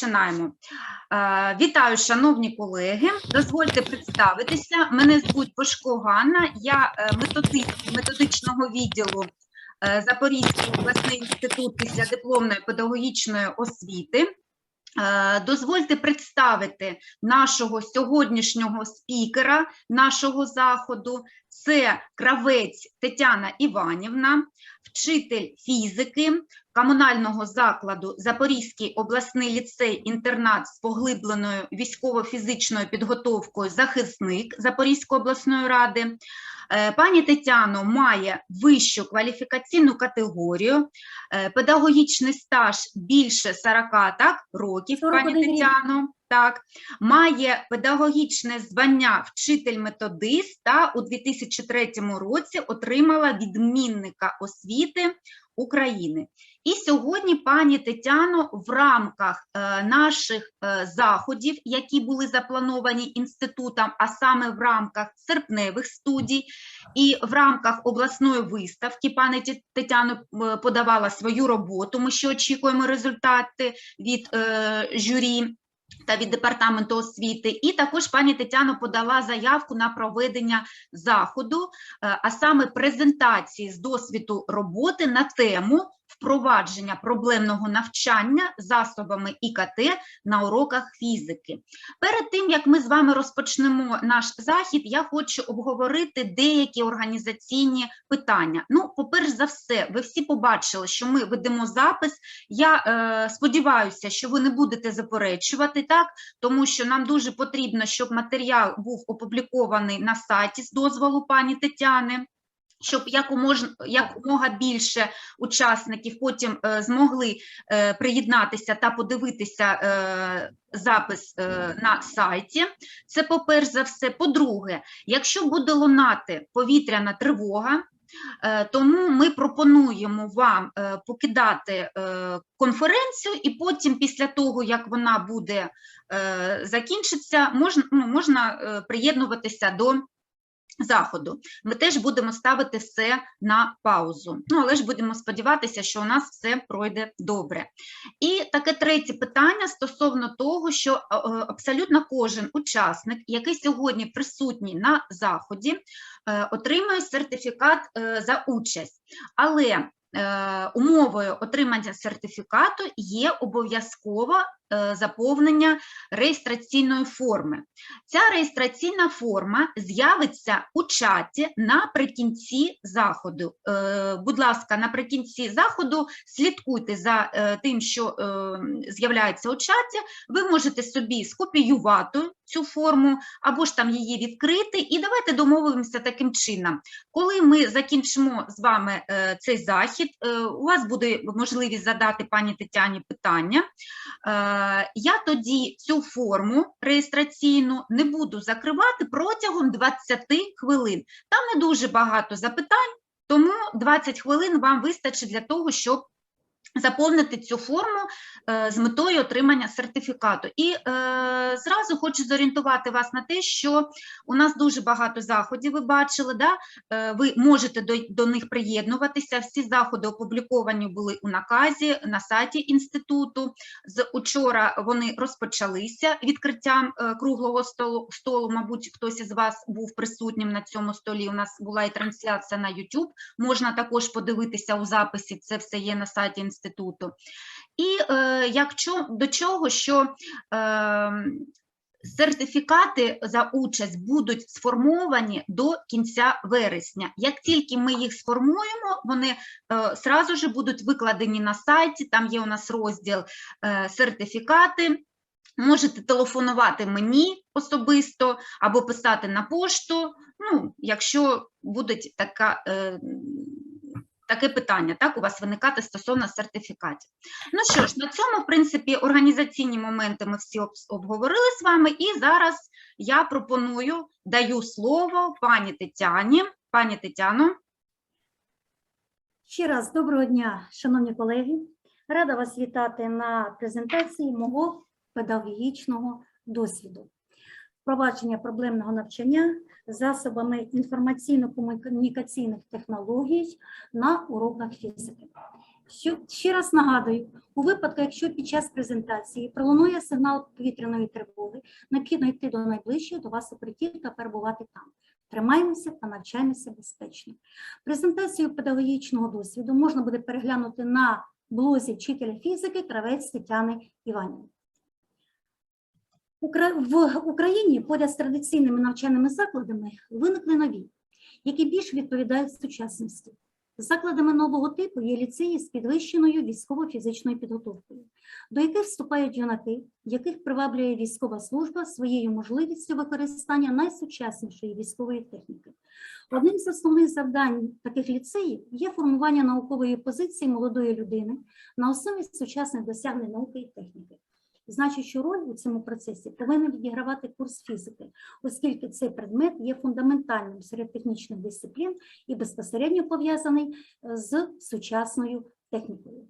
починаємо. Е, Вітаю, шановні колеги. Дозвольте представитися. Мене звуть Пашко Ганна, я е, методист методичного відділу е, Запорізький обласний інститут післядипломної педагогічної освіти. Дозвольте представити нашого сьогоднішнього спікера нашого заходу. Це кравець Тетяна Іванівна, вчитель фізики комунального закладу Запорізький обласний ліцей-інтернат з поглибленою військово-фізичною підготовкою захисник Запорізької обласної ради. Е, Пані Тетяно має вищу кваліфікаційну категорію, е, педагогічний стаж більше 40 так, років, 41 пані. Тетяно. Так, має педагогічне звання вчитель-методист та у 2003 році отримала відмінника освіти України. І сьогодні, пані Тетяно, в рамках е, наших е, заходів, які були заплановані інститутом, а саме в рамках серпневих студій і в рамках обласної виставки, пані Тетяно е, подавала свою роботу. Ми ще очікуємо результати від журі та від департаменту освіти. І також пані Тетяна подала заявку на проведення заходу, е, а саме презентації з досвіду роботи на тему впровадження проблемного навчання засобами ІКТ на уроках фізики. Перед тим як ми з вами розпочнемо наш захід, я хочу обговорити деякі організаційні питання. Ну, по-перш за все, ви всі побачили, що ми ведемо запис. Я е, сподіваюся, що ви не будете заперечувати так, тому що нам дуже потрібно, щоб матеріал був опублікований на сайті з дозволу пані Тетяни. Щоб якомога, більше учасників потім е, змогли е, приєднатися та подивитися е, запис на сайті. Це по-перш за все. По-друге, якщо буде лунати повітряна тривога, тому ми пропонуємо вам покидати конференцію, і потім, після того, як вона буде закінчиться, можна, ну, можна е, приєднуватися до заходу. Ми теж будемо ставити все на паузу. Ну, але ж будемо сподіватися, що у нас все пройде добре. І таке третє питання стосовно того, що е, е, абсолютно кожен учасник, який сьогодні присутній на заході, е, отримує сертифікат за участь. Але умовою отримання сертифікату є обов'язково е, заповнення реєстраційної форми. Ця реєстраційна форма з'явиться у чаті наприкінці заходу. Е, Будь ласка, наприкінці заходу слідкуйте за е, тим, що е, з'являється у чаті. Ви можете собі скопіювати цю форму або ж там її відкрити. І давайте домовимося таким чином. Коли ми закінчимо з вами е, цей захід, е, у вас буде можливість задати пані Тетяні питання. Е, Я тоді цю форму реєстраційну не буду закривати протягом 20 хвилин. Там не дуже багато запитань, тому 20 хвилин вам вистачить для того, щоб заповнити цю форму е, з метою отримання сертифікату. І е, зразу хочу зорієнтувати вас на те, що у нас дуже багато заходів, ви бачили, да? Е, ви можете до, до них приєднуватися. Всі заходи опубліковані були у наказі на сайті інституту. З учора вони розпочалися відкриттям круглого столу, столу. Мабуть, хтось із вас був присутнім на цьому столі. У нас була і трансляція на YouTube. Можна також подивитися у записі. Це все є на сайті інституту. І е, якщо до чого, що е, сертифікати за участь будуть сформовані до кінця вересня. Як тільки ми їх сформуємо, вони е, сразу же будуть викладені на сайті. Там є у нас розділ е, сертифікати. Можете телефонувати мені особисто або писати на пошту, ну, якщо буде така, е, таке питання, так, у вас виникати стосовно сертифікатів. Ну що ж, на цьому, в принципі, організаційні моменти ми всі обговорили з вами, і зараз я пропоную, даю слово пані Тетяні. Пані Тетяно, Ще раз доброго дня, шановні колеги. Рада вас вітати на презентації мого педагогічного досвіду. Впровадження проблемного навчання засобами інформаційно-комунікаційних технологій на уроках фізики. Ще раз нагадую, у випадку, якщо під час презентації пролунує сигнал повітряної тривоги, необхідно йти до найближчого до вас укриттів та перебувати там. Тримаємося та навчаємося безпечно. Презентацію педагогічного досвіду можна буде переглянути на блозі вчителя фізики Кравець Тетяни Іванівни. В Україні поряд з традиційними навчальними закладами виникли нові, які більш відповідають сучасності. Закладами нового типу є ліцеї з підвищеною військово-фізичною підготовкою, до яких вступають юнаки, яких приваблює військова служба своєю можливістю використання найсучаснішої військової техніки. Одним з основних завдань таких ліцеїв є формування наукової позиції молодої людини на основі сучасних досягнень науки і техніки. Значущу роль у цьому процесі повинен відігравати курс фізики, оскільки цей предмет є фундаментальним серед технічних дисциплін і безпосередньо пов'язаний з сучасною технікою.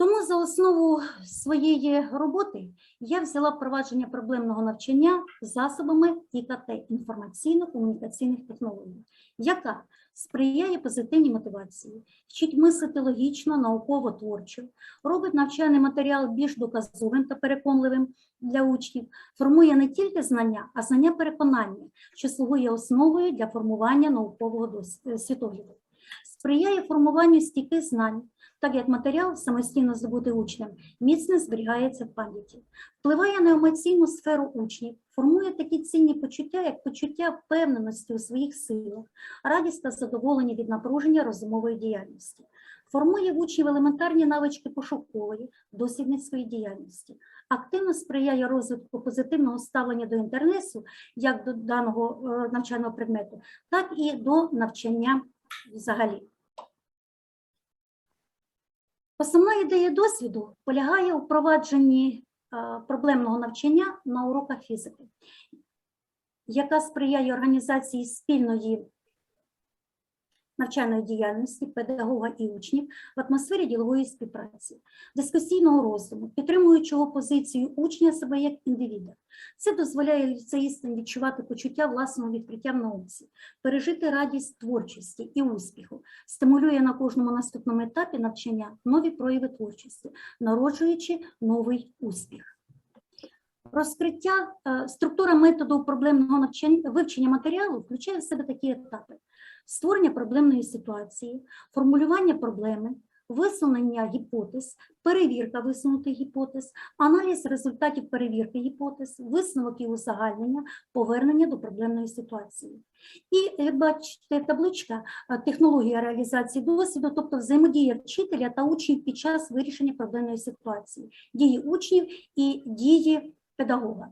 Тому за основу своєї роботи я взяла впровадження проблемного навчання засобами ІКТ інформаційно-комунікаційних технологій, яка сприяє позитивній мотивації, вчить мислити логічно, науково творчо, робить навчальний матеріал більш доказовим та переконливим для учнів, формує не тільки знання, а знання переконання, що слугує основою для формування наукового е, світогляду. Сприяє формуванню стійких знань, так як матеріал самостійно здобутий учнем міцно зберігається в пам'яті, впливає на емоційну сферу учнів, формує такі цінні почуття, як почуття впевненості у своїх силах, радість та задоволення від напруження розумової діяльності, формує в учнів елементарні навички пошукової, дослідницької діяльності, активно сприяє розвитку позитивного ставлення до інтернету як до даного е, навчального предмету, так і до навчання взагалі. Основна ідея досвіду полягає у впровадженні е, проблемного навчання на уроках фізики, яка сприяє організації спільної навчальної діяльності педагога і учнів в атмосфері ділової співпраці, дискусійного роздуму, підтримуючого позицію учня себе як індивіда. Це дозволяє ліцеїстам відчувати почуття власного відкриття в науці, пережити радість творчості і успіху, стимулює на кожному наступному етапі навчання нові прояви творчості, народжуючи новий успіх. Розкриття е, структура методу проблемного навчання вивчення матеріалу включає в себе такі етапи: створення проблемної ситуації, формулювання проблеми, висунення гіпотез, перевірка висунутих гіпотез, аналіз результатів перевірки гіпотез, висновок і узагальнення, повернення до проблемної ситуації. І як бачите, табличка е, технологія реалізації досвіду, тобто взаємодія вчителя та учнів під час вирішення проблемної ситуації, дії учнів і дії педагога.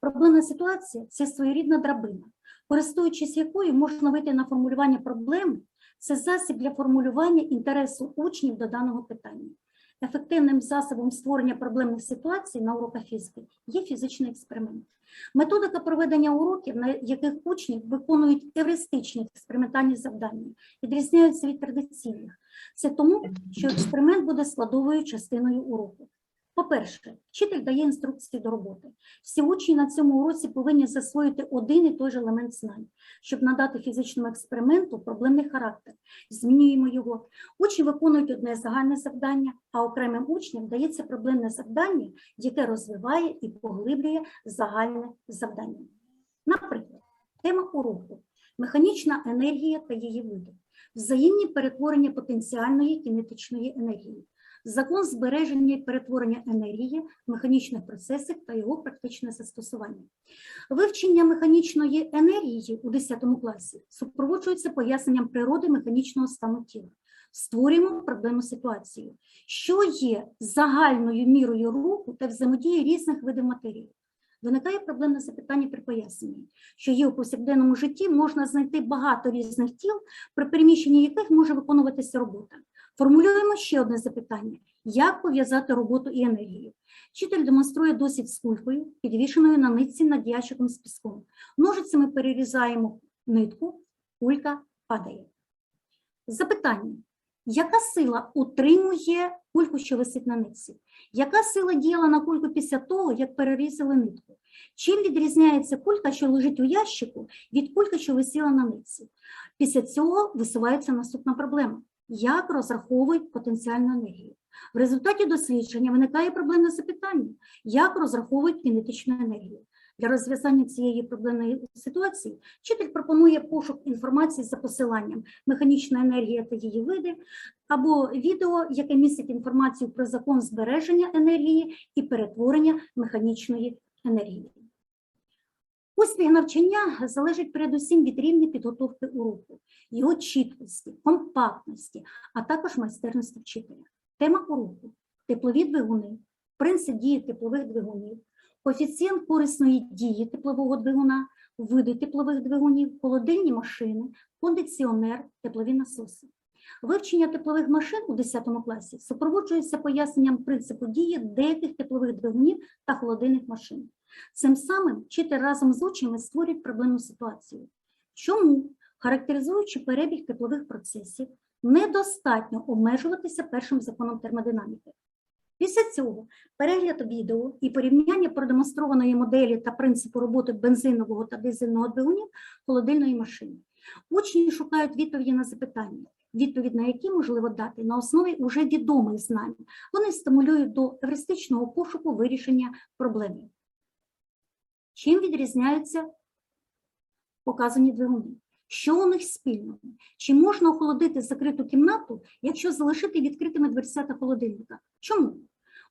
Проблемна ситуація це своєрідна драбина, користуючись якою можна вийти на формулювання проблеми, це засіб для формулювання інтересу учнів до даного питання. Ефективним засобом створення проблемних ситуацій на уроках фізики є фізичний експеримент. Методика проведення уроків, на яких учні виконують евристичні експериментальні завдання, відрізняються від традиційних. Це тому, що експеримент буде складовою частиною уроку. По-перше, вчитель дає інструкції до роботи. Всі учні на цьому уроці повинні засвоїти один і той же елемент знань, щоб надати фізичному експерименту проблемний характер. Змінюємо його. Учні виконують одне загальне завдання, а окремим учням дається проблемне завдання, яке розвиває і поглиблює загальне завдання. Наприклад, тема уроку механічна енергія та її види, взаємні перетворення потенціальної кінетичної енергії закон збереження і перетворення енергії механічних процесах та його практичне застосування. Вивчення механічної енергії у 10 класі супроводжується поясненням природи механічного стану тіла. Створюємо проблемну ситуацію, що є загальною мірою руху та взаємодії різних видів матерії. Виникає проблемне запитання при поясненні, що є у повсякденному житті можна знайти багато різних тіл, при переміщенні яких може виконуватися робота. Формулюємо ще одне запитання: як пов'язати роботу і енергію? Вчитель демонструє досвід з кулькою, підвішеною на нитці над ящиком з піском. Ножицями перерізаємо нитку, кулька падає. Запитання: яка сила утримує кульку, що висить на нитці? Яка сила діяла на кульку після того, як перерізали нитку? Чим відрізняється кулька, що лежить у ящику, від кульки, що висіла на нитці? Після цього висувається наступна проблема. Як розраховують потенціальну енергію. В результаті дослідження виникає проблемне запитання, як розраховують кінетичну енергію. Для розв'язання цієї проблемної ситуації вчитель пропонує пошук інформації за посиланням механічна енергія та її види, або відео, яке містить інформацію про закон збереження енергії і перетворення механічної енергії. Успіх навчання залежить передусім від рівня підготовки уроку, його чіткості, компактності, а також майстерності вчителя. Тема уроку теплові двигуни, принцип дії теплових двигунів, коефіцієнт корисної дії теплового двигуна, види теплових двигунів, холодильні машини, кондиціонер, теплові насоси. Вивчення теплових машин у 10 класі супроводжується поясненням принципу дії деяких теплових двигунів та холодильних машин. Цим самим вчитель разом з учнями створюють проблемну ситуацію. Чому, характеризуючи перебіг теплових процесів, недостатньо обмежуватися першим законом термодинаміки? Після цього перегляд відео і порівняння продемонстрованої моделі та принципу роботи бензинового та дизельного двигунів холодильної машини. Учні шукають відповіді на запитання, відповідь на які можливо дати на основі уже відомих знань. Вони стимулюють до евристичного пошуку вирішення проблеми. Чим відрізняються показані двигуни? Що у них спільного? Чи можна охолодити закриту кімнату, якщо залишити відкритими дверцята холодильника? Чому?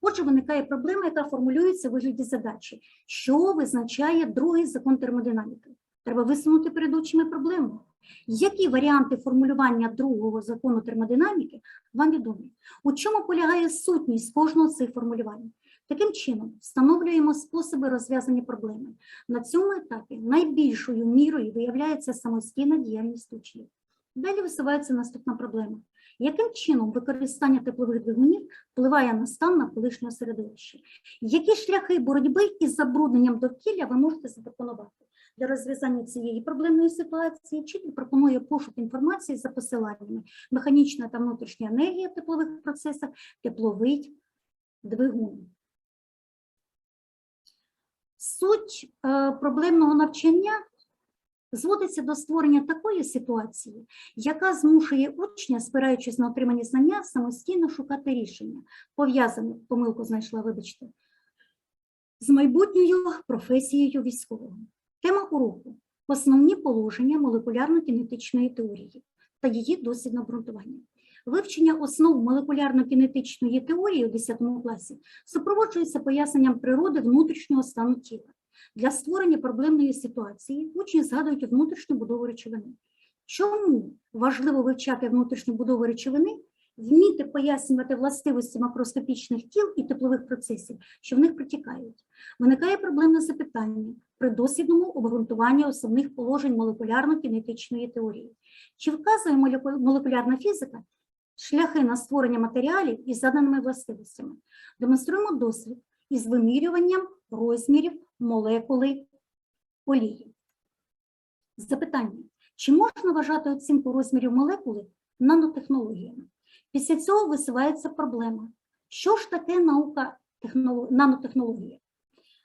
Отже, виникає проблема, яка формулюється в вигляді задачі. Що визначає другий закон термодинаміки? Треба висунути перед очима проблему. Які варіанти формулювання другого закону термодинаміки вам відомі? У чому полягає сутність кожного цих формулювань? Таким чином, встановлюємо способи розв'язання проблеми. На цьому етапі найбільшою мірою виявляється самостійна діяльність учнів. Далі висувається наступна проблема. Яким чином використання теплових двигунів впливає на стан навколишнього середовища? Які шляхи боротьби із забрудненням довкілля ви можете запропонувати? Для розв'язання цієї проблемної ситуації вчитель пропонує пошук інформації за посиланнями механічна та внутрішня енергія в теплових процесах, тепловий двигун. Суть е, проблемного навчання зводиться до створення такої ситуації, яка змушує учня, спираючись на отримані знання, самостійно шукати рішення, пов'язане, помилку знайшла, вибачте, з майбутньою професією військового. Тема уроку основні положення молекулярно-кінетичної теорії та її дослідне обґрунтування. Вивчення основ молекулярно-кінетичної теорії у 10 класі супроводжується поясненням природи внутрішнього стану тіла. Для створення проблемної ситуації учні згадують внутрішню будову речовини. Чому важливо вивчати внутрішню будову речовини, вміти пояснювати властивості макроскопічних тіл і теплових процесів, що в них протікають? Виникає проблемне запитання при дослідному обґрунтуванні основних положень молекулярно-кінетичної теорії. Чи вказує молекулярна фізика шляхи на створення матеріалів із заданими властивостями? Демонструємо досвід із вимірюванням розмірів молекули олії. Запитання. Чи можна вважати оцінку розмірів молекули нанотехнологіями? Після цього висувається проблема. Що ж таке наука технолог... нанотехнологія?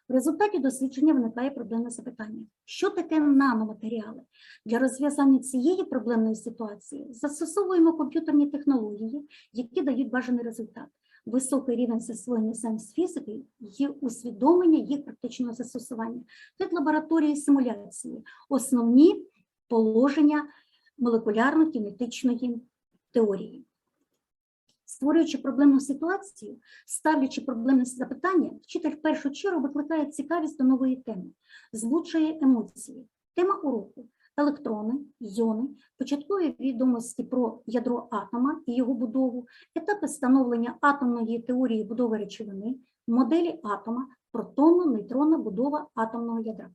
В результаті дослідження виникає проблемне запитання. Що таке наноматеріали? Для розв'язання цієї проблемної ситуації застосовуємо комп'ютерні технології, які дають бажаний результат. Високий рівень засвоєння сенс фізики і усвідомлення їх практичного застосування. Тут лабораторії симуляції, основні положення молекулярно-кінетичної теорії. Створюючи проблемну ситуацію, ставлячи проблемне запитання, вчитель в першу чергу викликає цікавість до нової теми, збуджує емоції. Тема уроку електрони, йони, початкові відомості про ядро атома і його будову, етапи становлення атомної теорії будови речовини, моделі атома, протонно нейтронна будова атомного ядра.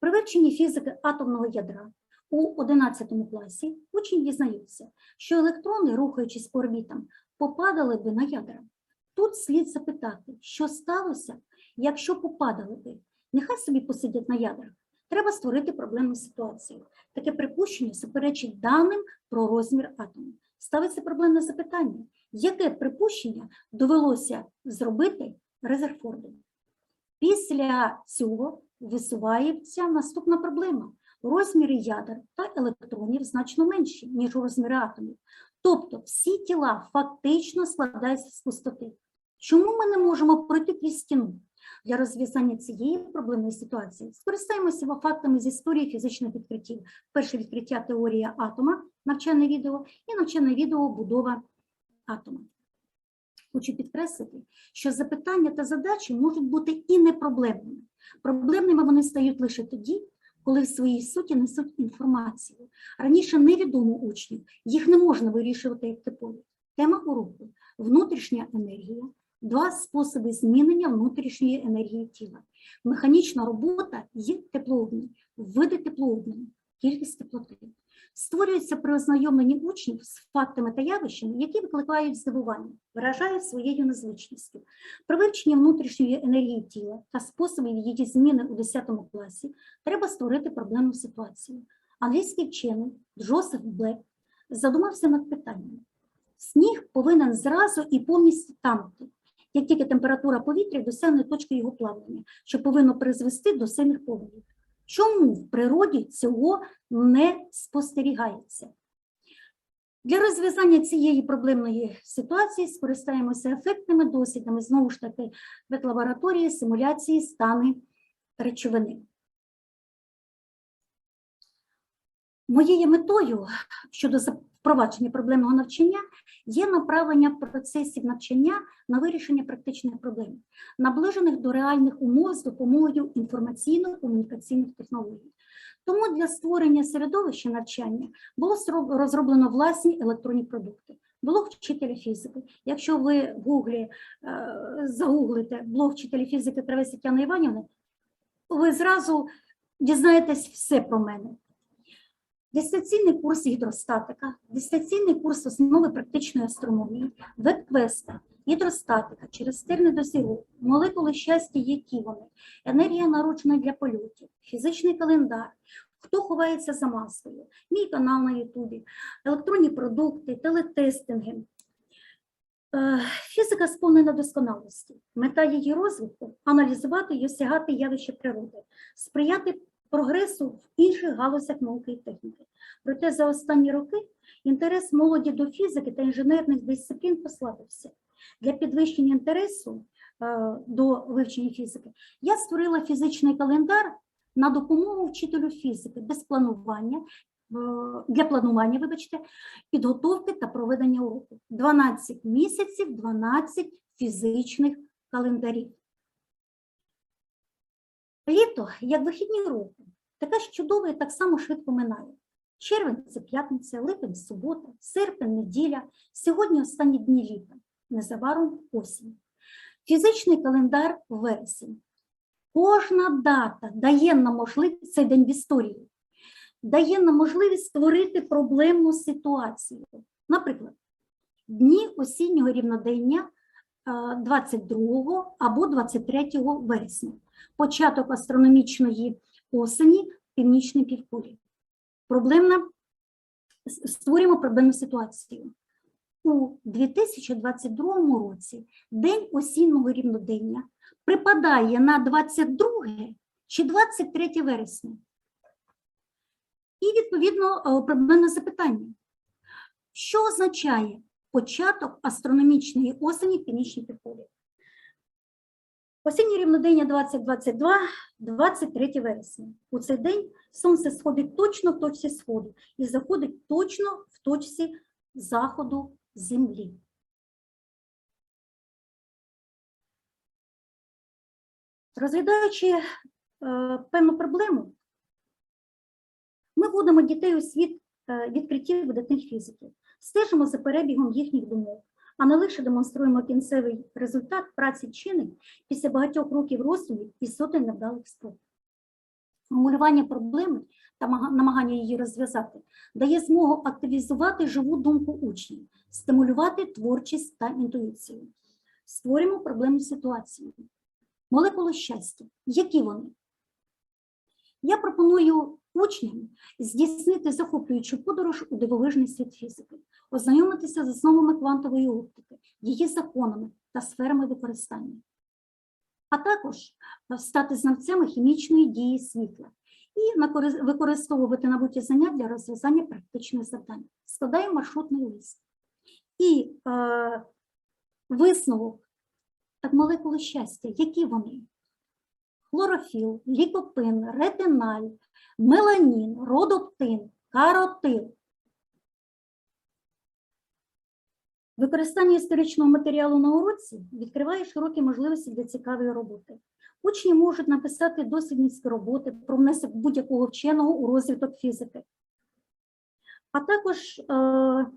При вивченні фізики атомного ядра у 11 класі учні дізнаються, що електрони, рухаючись орбітам, попадали би на ядра. Тут слід запитати, що сталося, якщо попадали би. Нехай собі посидять на ядрах. Треба створити проблемну ситуацію. Таке припущення суперечить даним про розмір атому. Ставиться проблемне запитання, яке припущення довелося зробити Резерфорду? Після цього висувається наступна проблема. Розміри ядер та електронів значно менші, ніж розміри атомів. Тобто всі тіла фактично складаються з пустоти. Чому ми не можемо пройти крізь стіну? Для розв'язання цієї проблемної ситуації скористаємося фактами з історії фізичних відкриттів. Перше відкриття теорія атома, навчальне відео, і навчальне відео будова атома. Хочу підкреслити, що запитання та задачі можуть бути і не проблемними. Проблемними вони стають лише тоді, коли в своїй суті несуть інформацію. Раніше невідомо учнів, їх не можна вирішувати як типові. Тема уроку внутрішня енергія, два способи змінення внутрішньої енергії тіла. Механічна робота є теплообмін, види теплообміну, кількість теплоти. Створюється при ознайомленні учнів з фактами та явищами, які викликають здивування, виражають своєю незвичністю. При вивченні внутрішньої енергії тіла та способів її зміни у 10 класі треба створити проблемну ситуацію. Англійський вчений Джозеф Блек задумався над питанням. Сніг повинен зразу і повністю танути, як тільки температура повітря досягне точки його плавлення, що повинно призвести до сильних повенів. Чому в природі цього не спостерігається? Для розв'язання цієї проблемної ситуації скористаємося ефектними досвідами, знову ж таки, в лабораторії симуляції стани речовини. Моєю метою щодо впровадження проблемного навчання є направлення процесів навчання на вирішення практичних проблем, наближених до реальних умов з допомогою інформаційно-комунікаційних технологій. Тому для створення середовища навчання було розроблено власні електронні продукти. Блог вчителя фізики. Якщо ви в гуглі е, загуглите блог вчителя фізики Травець Тетяни Іванівни, ви зразу дізнаєтесь все про мене. Дистанційний курс гідростатика, дистанційний курс основи практичної астрономії, веб-квеста, гідростатика, через терни до молекули щастя, які вони, енергія народжена для польотів, фізичний календар, хто ховається за маскою, мій канал на Ютубі, електронні продукти, телетестинги. Е, Фізика сповнена досконалості. Мета її розвитку аналізувати і осягати явища природи, сприяти прогресу в інших галузях науки і техніки. Проте за останні роки інтерес молоді до фізики та інженерних дисциплін послабився. Для підвищення інтересу е, до вивчення фізики я створила фізичний календар на допомогу вчителю фізики без планування, е, для планування, вибачте, підготовки та проведення уроку. 12 місяців, 12 фізичних календарів. Літо, як вихідні року, таке ж чудове і так само швидко минає. Червень це п'ятниця, липень субота, серпень неділя. Сьогодні останні дні літа, незабаром осінь. Фізичний календар вересень. Кожна дата дає нам можливість цей день в історії, дає нам можливість створити проблемну ситуацію. Наприклад, дні осіннього рівнодення е, 22 або 23 вересня, початок астрономічної осені в північній півкулі. Проблемна створюємо проблемну ситуацію. У 2022 році день осіннього рівнодення припадає на 22 чи 23 вересня. І, відповідно, е, проблемне запитання. Що означає початок астрономічної осені в північній півкулі? Осіннє рівнодення 2022, 23 вересня. У цей день сонце сходить точно в точці сходу і заходить точно в точці заходу землі. Розглядаючи е, певну проблему, ми вводимо дітей у світ е, відкриттів видатних фізиків, стежимо за перебігом їхніх думок, а не лише демонструємо кінцевий результат праці вчених після багатьох років роздумів і сотень невдалих спроб. Формулювання проблеми та намагання її розв'язати дає змогу активізувати живу думку учнів, стимулювати творчість та інтуїцію. Створюємо проблемну ситуацію. Молекули щастя. Які вони? Я пропоную учням здійснити захоплюючу подорож у дивовижний світ фізики, ознайомитися з основами квантової оптики, її законами та сферами використання, а також е, стати знавцями хімічної дії світла і використовувати набуті знання для розв'язання практичних завдань. Складаємо маршрутний лист. І е, висновок так молекули щастя, які вони? Хлорофіл, лікопин, ретиналь, меланін, родоптин, каротин. Використання історичного матеріалу на уроці відкриває широкі можливості для цікавої роботи. Учні можуть написати дослідницькі роботи про внесок будь-якого вченого у розвиток фізики, а також е,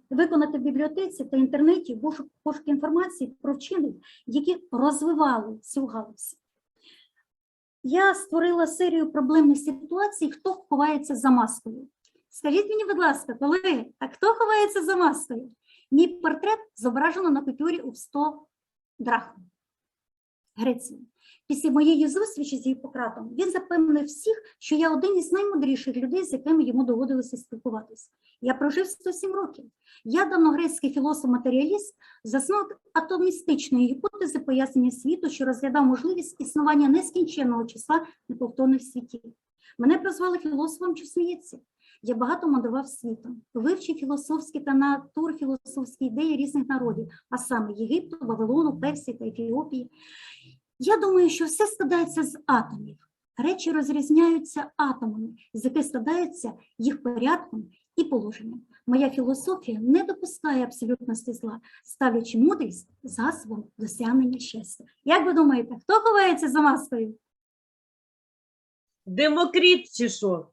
виконати в бібліотеці та інтернеті пошук, інформації про вчених, які розвивали цю галузь. Я створила серію проблемних ситуацій, хто ховається за маскою. Скажіть мені, будь ласка, колеги, а хто ховається за маскою? Мій портрет зображено на купюрі у 100 драхм Греції. Після моєї зустрічі з Гіппократом він запевнив всіх, що я один із наймудріших людей, з якими йому доводилося спілкуватися. Я прожив 107 років. Я давногрецький філософ-матеріаліст, засновник атомістичної гіпотези пояснення світу, що розглядав можливість існування нескінченного числа неповторних світів. Мене прозвали філософом, що сміється. Я багато мандрував світом, вивчив філософські та натурфілософські ідеї різних народів, а саме Єгипту, Вавилону, Персії та Ефіопії. Я думаю, що все складається з атомів. Речі розрізняються атомами, з яких складаються їх порядком і положенням. Моя філософія не допускає абсолютності зла, ставлячи мудрість засобом досягнення щастя. Як ви думаєте, хто ховається за маскою? Демокріт чи що?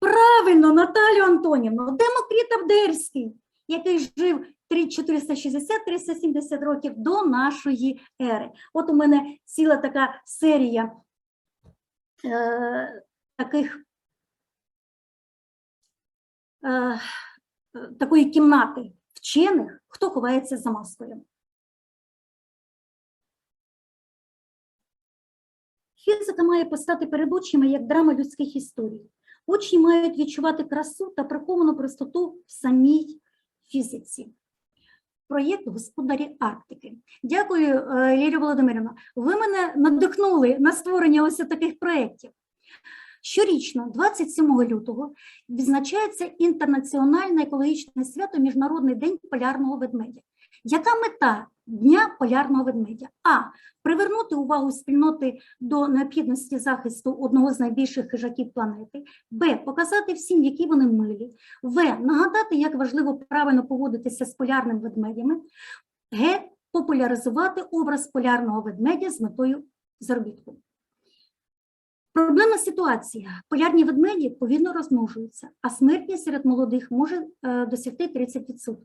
Правильно, Наталю Антонівну, Демокрит Абдерський, який жив 460-370 років до нашої ери. От у мене ціла така серія е, таких е, такої кімнати вчених, хто ховається за маскою. Фізика має постати перед очима як драма людських історій. Учні мають відчувати красу та приховану простоту в самій фізиці. Проєкт Господарі Арктики. Дякую, е, Володимирівна. Ви мене надихнули на створення ось таких проєктів. Щорічно, 27 лютого, відзначається інтернаціональне екологічне свято Міжнародний день полярного ведмедя. Яка мета Дня полярного ведмедя? А. Привернути увагу спільноти до необхідності захисту одного з найбільших хижаків планети, Б. Показати всім, які вони милі, В. Нагадати, як важливо правильно поводитися з полярними ведмедями, Г. Популяризувати образ полярного ведмедя з метою заробітку. Проблемна ситуація. Полярні ведмеді повільно розмножуються, а смертність серед молодих може е, досягти 30%.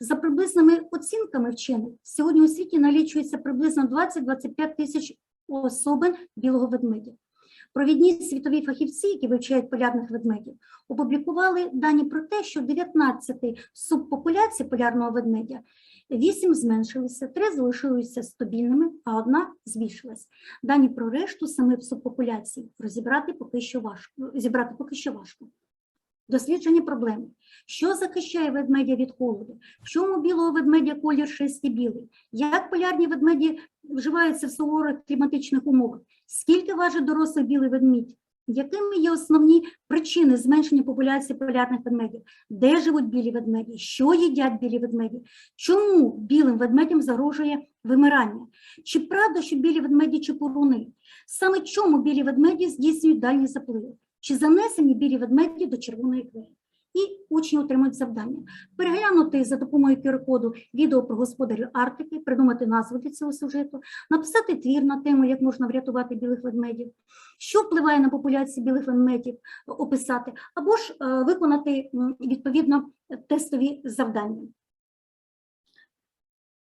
За приблизними оцінками вчених, сьогодні у світі налічується приблизно 20-25 тисяч особин білого ведмедя. Провідні світові фахівці, які вивчають полярних ведмедів, опублікували дані про те, що 19 субпопуляцій полярного ведмедя 8 зменшилися, 3 залишилися стабільними, а одна збільшилась. Дані про решту самих субпопуляцій розібрати поки що важко, зібрати поки що важко. Дослідження проблеми. Що захищає ведмедя від холоду? В чому білого ведмедя колір шерсті білий? Як полярні ведмеді вживаються в суворих кліматичних умовах? Скільки важить дорослий білий ведмідь? Якими є основні причини зменшення популяції полярних ведмедів? Де живуть білі ведмеді? Що їдять білі ведмеді? Чому білим ведмедям загрожує вимирання? Чи правда, що білі ведмеді чепуруни? Саме чому білі ведмеді здійснюють дальні запливи? Чи занесені білі ведмеді до червоної книги? І учні отримують завдання переглянути за допомогою QR-коду відео про господарів Арктики, придумати назву для цього сюжету, написати твір на тему, як можна врятувати білих ведмедів, що впливає на популяцію білих ведмедів, описати, або ж е, виконати відповідно тестові завдання.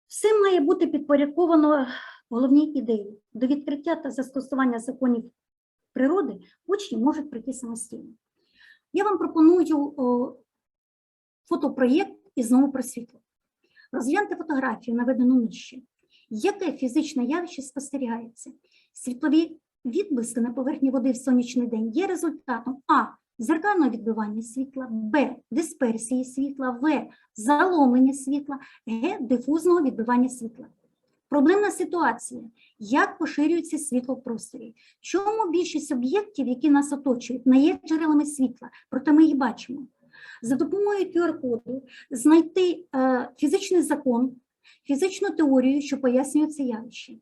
Все має бути підпорядковано головній ідеї. До відкриття та застосування законів природи учні можуть прийти самостійно. Я вам пропоную фотопроєкт і знову про світло. Розгляньте фотографію, наведену нижче. Яке фізичне явище спостерігається? Світлові відблиски на поверхні води в сонячний день є результатом А. Зеркального відбивання світла, Б. Дисперсії світла, В. Заломлення світла, Г. Дифузного відбивання світла. Проблемна ситуація. Як поширюється світло в просторі? Чому більшість об'єктів, які нас оточують, не є джерелами світла, проте ми їх бачимо? за допомогою QR-коду знайти е, фізичний закон, фізичну теорію, що пояснює це явище,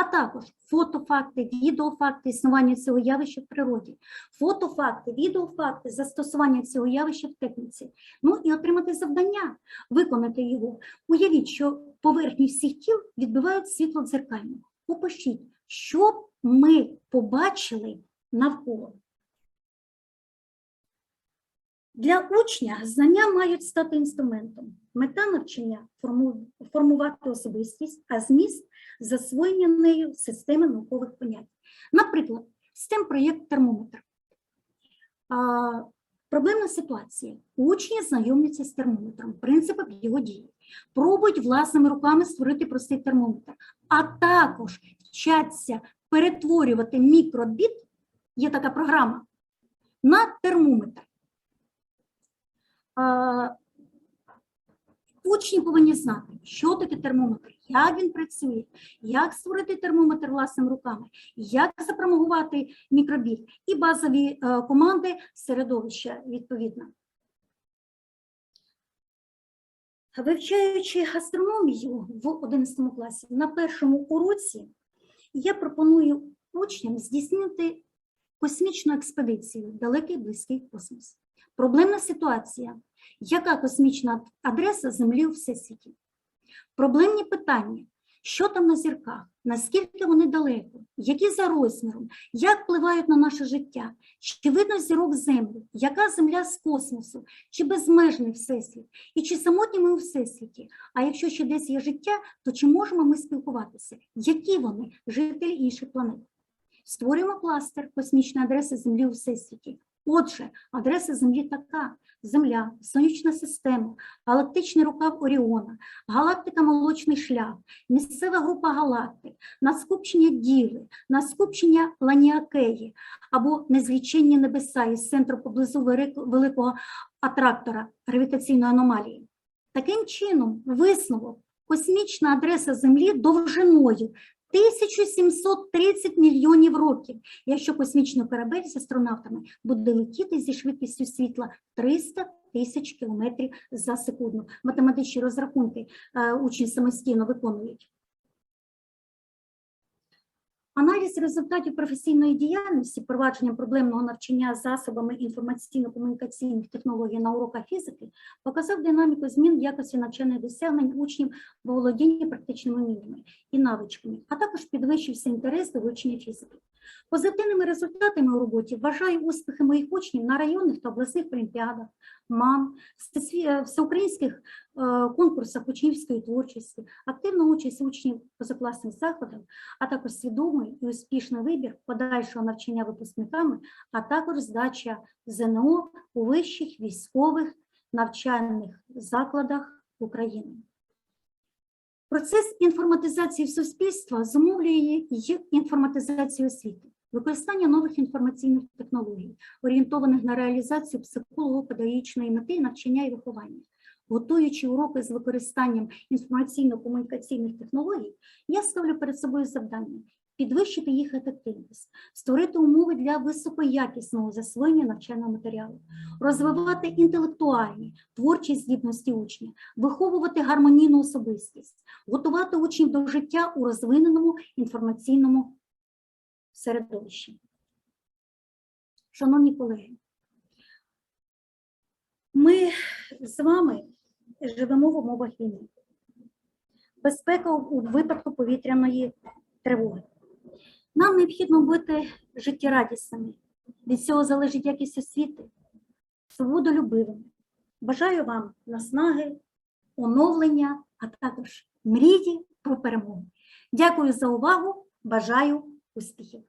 а також фотофакти, відеофакти існування цього явища в природі, фотофакти, відеофакти застосування цього явища в техніці. Ну і отримати завдання, виконати його. Уявіть, що поверхні всіх тіл відбивають світло дзеркально. Опишіть, що ми побачили навколо. Для учня знання мають стати інструментом. Мета навчання формувати особистість, а зміст засвоєння нею системи наукових понять. Наприклад, STEM проєкт термометр. Проблемна ситуація. Учні знайомляться з термометром, принципом його дії, пробують власними руками створити простий термометр, а також вчаться перетворювати мікробіт, є така програма, на термометр. Учні повинні знати, що таке термометр, як він працює, як створити термометр власними руками, як запромагувати мікробіт і базові е, команди середовища відповідно. Вивчаючи астрономію в 11 класі, на першому уроці я пропоную учням здійснити космічну експедицію далекий близький космос. Проблемна ситуація. Яка космічна адреса Землі у всесвіті? Проблемні питання. Що там на зірках? Наскільки вони далеко? Які за розміром? Як впливають на наше життя? Чи видно зірок Землі? Яка Земля з космосу? Чи безмежний всесвіт? І чи самотні ми у всесвіті? А якщо ще десь є життя, то чи можемо ми спілкуватися? Які вони жителі інших планет? Створюємо кластер космічної адреси Землі у всесвіті. Отже, адреса Землі така: Земля, Сонячна система, галактичний рукав Оріона, галактика Молочний шлях, місцева група галактик, надскупчення Діви, надскупчення Ланіакеї або незліченні небеса із центру поблизу великого атрактора гравітаційної аномалії. Таким чином, висновок космічна адреса Землі довжиною 1730 мільйонів років, якщо космічний корабель з астронавтами буде летіти зі швидкістю світла 300 тисяч кілометрів за секунду. Математичні розрахунки е, учні самостійно виконують. Аналіз результатів професійної діяльності, впровадження проблемного навчання засобами інформаційно-комунікаційних технологій на уроках фізики показав динаміку змін якості навчальних досягнень учнів в володінні практичними вміннями і навичками, а також підвищився інтерес до вивчення фізики. Позитивними результатами у роботі вважаю успіхи моїх учнів на районних та обласних олімпіадах, МАМ, всеукраїнських е, конкурсах учнівської творчості, активна участь учнів позакласних заходах, а також свідомий і успішний вибір подальшого навчання випускниками, а також здача ЗНО у вищих військових навчальних закладах України. Процес інформатизації суспільства зумовлює й інформатизацію освіти, використання нових інформаційних технологій, орієнтованих на реалізацію психолого-педагогічної мети навчання і виховання. Готуючи уроки з використанням інформаційно-комунікаційних технологій, я ставлю перед собою завдання підвищити їх ефективність, створити умови для високоякісного засвоєння навчального матеріалу, розвивати інтелектуальні, творчі здібності учня, виховувати гармонійну особистість, готувати учнів до життя у розвиненому інформаційному середовищі. Шановні колеги, ми з вами живемо в умовах війни. Безпека у випадку повітряної тривоги. Нам необхідно бути життєрадісними. Від цього залежить якість освіти, свободолюбивими. Бажаю вам наснаги, оновлення, а також мрії про перемогу. Дякую за увагу. Бажаю успіхів!